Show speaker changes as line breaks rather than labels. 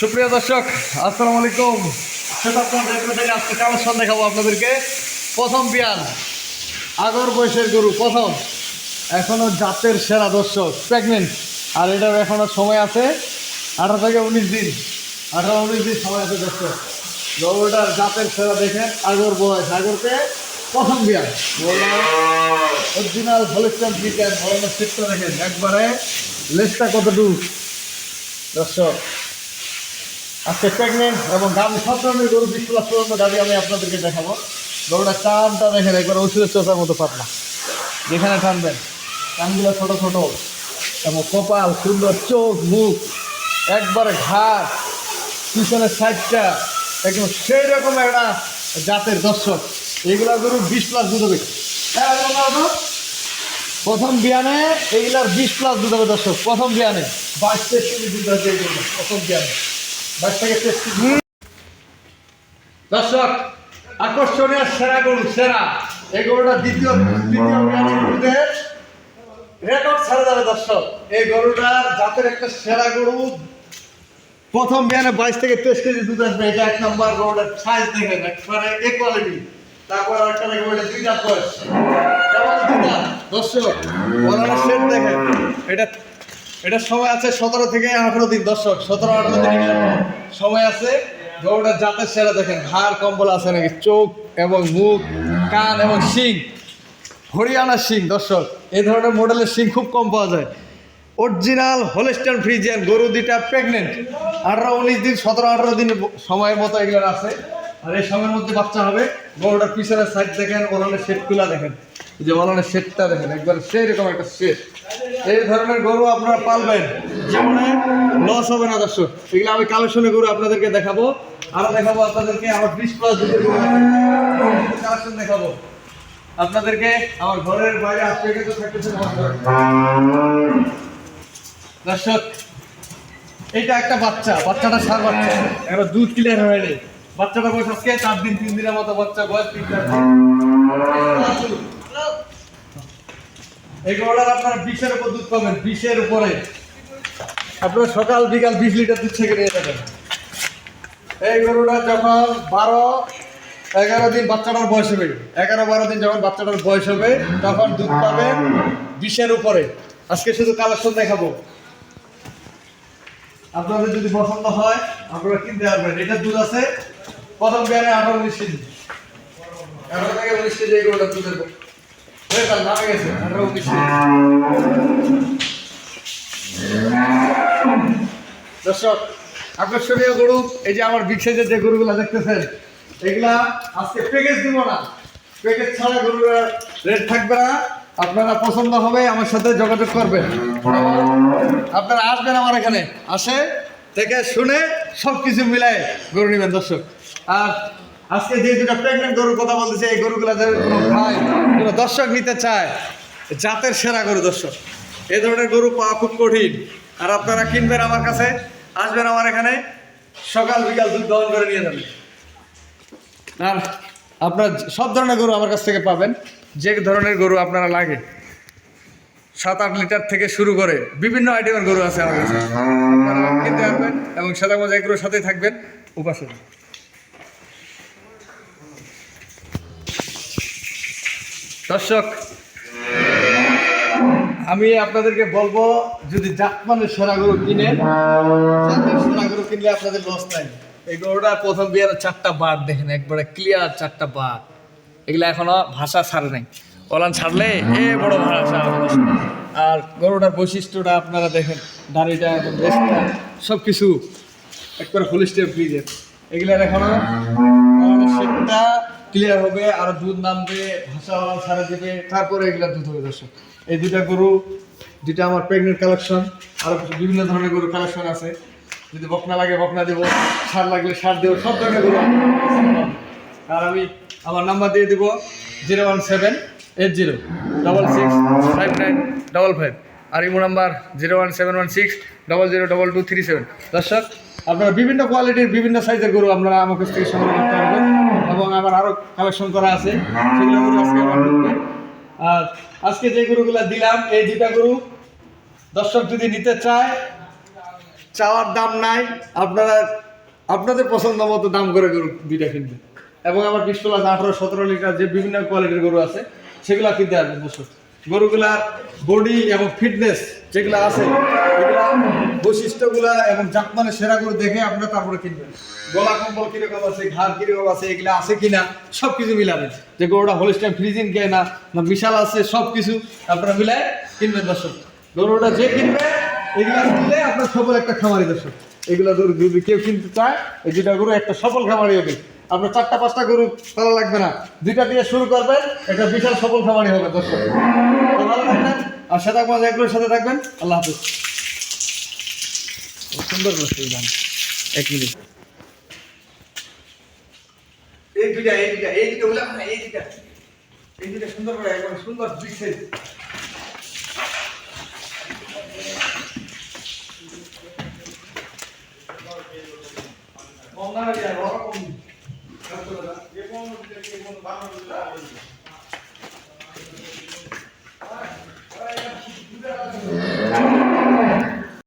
সুপ্রিয় দর্শক, আসসালামু আলাইকুম। থেকে আজকে কালেকশন দেখাবো আপনাদেরকে। প্রথম বিয়ান আগর বয়সের গরু, প্রথম। এখনও জাতের সেরা দর্শক প্রেগনেন্ট আর এটার এখনও সময় আছে আঠারো থেকে উনিশ দিন। আঠারো উনিশ দিন সময় আছে দর্শক। গরুটার জাতের সেরা দেখেন, আগর বয়স, আগরকে প্রথম বিয়ান অরিজিনাল হলিস্টান চিকেন বলানোর চিত্র দেখেন, একবারে লেজটা কতটুকু? দর্শক আজকে প্রেগনেন্ট এবং গাভী সব ধরনের গরু বিশ প্লাস পর্যন্ত গাভী আমি আপনাদেরকে দেখাবো। গরুটা টানটা দেখেন একবার ওষুধের চোষার মতো পাতলা। যেখানে টানবেন কানগুলো ছোট ছোট এবং কপাল সুন্দর চোখ মুখ একবারে ঘাট পিছনের সাইডটা একদম সেই রকম একটা জাতের দর্শক। এইগুলা গরু বিশ প্লাস দুধ হবে। হ্যাঁ, প্রথম বিয়ানে এইগুলার বিশ প্লাস দুধ হবে দর্শক প্রথম বিয়ানে। বাইশ তেইশ প্রথম বিয়ানে। থেকে দর্শক, আকর্ষণীয় সেরা গরু সেরা। এই গরুটা দ্বিতীয় রেকর্ড ছাড়া যাবে দর্শক। এই গরুটার জাতের একটা সেরা গরু। প্রথম বিয়ানে বাইশ থেকে তেইশ কেজি দুধ আসবে। এটা এক নম্বর গরুটার সাইজ দেখেন, একবারে এ কোয়ালিটি তারপর একটা দেখে বলে, দুই দাঁত বয়স। কেমন দুই দর্শক দেখেন। এটা এটা সময় আছে সতেরো থেকে আঠারো দিন, দর্শক, সতেরো, আঠারো দিন। সময় আছে গরুটার জাতের সেরা দেখেন। হাড় কম্বল আছে নাকি? চোখ এবং মুখ, কান এবং শিং। হরিয়ানা শিং, দর্শক, এই ধরনের মডেলের শিং খুব কম পাওয়া যায়। অরিজিনাল হোলেস্টান ফ্রিজিয়ান গরু দুইটা প্রেগনেন্ট আঠারো উনিশ দিন, সতেরো, আঠারো দিন সময়ের মতো এগুলো আছে। আর এই সময়ের মধ্যে বাচ্চা হবে। গরুটার পিছনের সাইড দেখেন ওলানের শেডগুলা দেখেন। যে ওলানের শেডটা দেখেন একবার সেই রকম একটা শেড এই ধরনের গরু আপনারা পালবেন। জীবনে লস হবে না দর্শক। এগুলো আমি কালেকশনে গরু আপনাদেরকে দেখাবো। আরও দেখাবো আপনাদেরকে আমার বিশ প্লাস দুধের গরু। কালেকশন দেখাবো। আপনাদেরকে আমার ঘরের বাইরে থাকতেছে নমস্কার। দর্শক এইটা একটা বাচ্চা। বাচ্চাটা সার বাচ্চা। এবার দুধ ক্লিয়ার হয়নি বাচ্চাটা বয়স আজকে চার দিন তিন দিনের মতো বাচ্চা। বয়স তিন চার দিন। এই গরুটার আপনারা বিশের উপর দুধ পাবেন বিশের উপরে। আপনারা সকাল বিকাল বিশ লিটার দুধ ছেঁকে নিয়ে যাবেন। এই গরুটা যখন বারো, এগারো দিন বাচ্চাটার বয়স হবে। এগারো, বারো দিন যখন বাচ্চাটার বয়স হবে, তখন দুধ বিশের উপরে। আজকে শুধু কালেকশন দেখাবো। আপনাদের যদি পছন্দ হয়, আপনারা কিনতে পারবেন। এটা দুধ আছে, প্রথম বিয়ানে আঠারো উনিশ কেজি। আঠারো থেকে উনিশ কেজি এই গরুটা দুধের দর্শক, আকর্ষণীয় গরু, এই যে আমার বিগ সাইজের যে গরুগুলো দেখতেছেন, এগুলা আজকে প্যাকেজ দিব না। প্যাকেজ ছাড়া গরুর রেট থাকবে না। আপনারা পছন্দ হবে, আমার সাথে যোগাযোগ করবেন। আপনারা আসবেন আমার এখানে, আসে থেকে শুনে সব কিছু মিলায় গরু নেবেন দর্শক। আর আজকে যে দুটা প্রেগনেন্ট গরুর কথা বলতেছে, এই গরুগুলো যাদের কোনো দর্শক নিতে চায় জাতের সেরা গরু দর্শক। এই ধরনের গরু পাওয়া খুব কঠিন। আর আপনারা কিনবেন আমার কাছে, আসবেন আমার এখানে, সকাল বিকাল দুধ দহন করে নিয়ে যাবেন। আর আপনার সব ধরনের গরু আমার কাছ থেকে পাবেন। যে ধরনের গরু আপনারা লাগে। সাত আট লিটার থেকে শুরু করে বিভিন্ন আইটেমের গরু আছে আমার কাছে। কিনতে পারবেন এবং সাদা মজা এগুলোর সাথেই থাকবেন, উপাসে দর্শক, আমি আপনাদেরকে বলব, যদি জাতমানের সেরা গরু কিনে সেরা গরু কিনলে আপনাদের লস নাই। এই গরুটা প্রথম বিয়ার চারটা বার দেখেন, একবারে ক্লিয়ার চারটা বার। এগুলো এখনও ভাষা ছাড়ে নাই। ওলান ছাড়লে এ বড় ভাষা। আর গরুটার বৈশিষ্ট্যটা আপনারা দেখেন, দাড়িটা এবং সব কিছু একবারে ফুল স্টেপ ফ্রিজের এগুলার এখনও সেটটা ক্লিয়ার হবে, আর দুধ নামবে, ভাষা ছাড়া দেবে, তারপরে এগুলা দুধ হবে দর্শক। এই দুটা গরু দুটা আমার প্রেগনেন্ট কালেকশন আরও কিছু বিভিন্ন ধরনের গরু কালেকশন আছে। যদি বকনা লাগে, বকনা দেবো, সার লাগলে সার দেবো, সব ধরনের গরু। আর আমি আমার নাম্বার দিয়ে দিব zero one seven eight zero double six five nine double five আর imo number zero one seven one six double zero double two three seven দর্শক, আপনারা বিভিন্ন কোয়ালিটির বিভিন্ন সাইজের গরু আপনারা আমার কাছ থেকে সংগ্রহ করতে পারবেন। এবং আমার আরও কালেকশন করা আছে। আজকে আর আজকে যে গরুগুলো দিলাম, এই দুটা গরু দর্শক যদি নিতে চায়, চাওয়ার দাম নাই, আপনারা, আপনাদের পছন্দ মতো দাম করে গরু দুইটা কিনবেন। এবং আমার বিশ প্লাস আঠারো, সতেরো লিটার যে বিভিন্ন কোয়ালিটির গরু আছে, সেগুলো কিনতে আসবেন দর্শক। গরুগুলার বডি এবং ফিটনেস যেগুলো আছে, এগুলা বৈশিষ্ট্যগুলা এবং জাতমানের সেরা গরু দেখে আপনারা তারপরে কিনবেন। গলা কম্বল কীরকম আছে, ঘাড় কীরকম আছে, এগুলা আছে কিনা সব কিছু মিলাবেন। যে গরুটা হোলিস্টাইন ফ্রিজিং কে না বিশাল আছে সব কিছু আপনারা মিলায় কিনবেন দর্শক। গরুটা যে কিনবে, এগুলা কিনলে আপনার সফল একটা খামারি দর্শক। এগুলা গরু যদি কেউ কিনতে চায়, এই দুটা গরু একটা সফল খামারি হবে। আপনার চারটা, পাঁচটা গরু পালা লাগবে না। দুইটা দিয়ে শুরু করবেন, একটা বিশাল সফল খামারি হবে দর্শক। ভালো থাকবেন, আর সাদা মাছ এগুলোর সাথে থাকবেন। আল্লাহ হাফিজ। সুন্দর এই গান এক মিনিট। এই দুইটা এই দুইটা এই দুইটা বলে না এই দুইটা। এই দুইটা সুন্দর করে একবার সুন্দর বিগ সাইজ রে আর ওরকম যে কোনো যে কোনো বানানো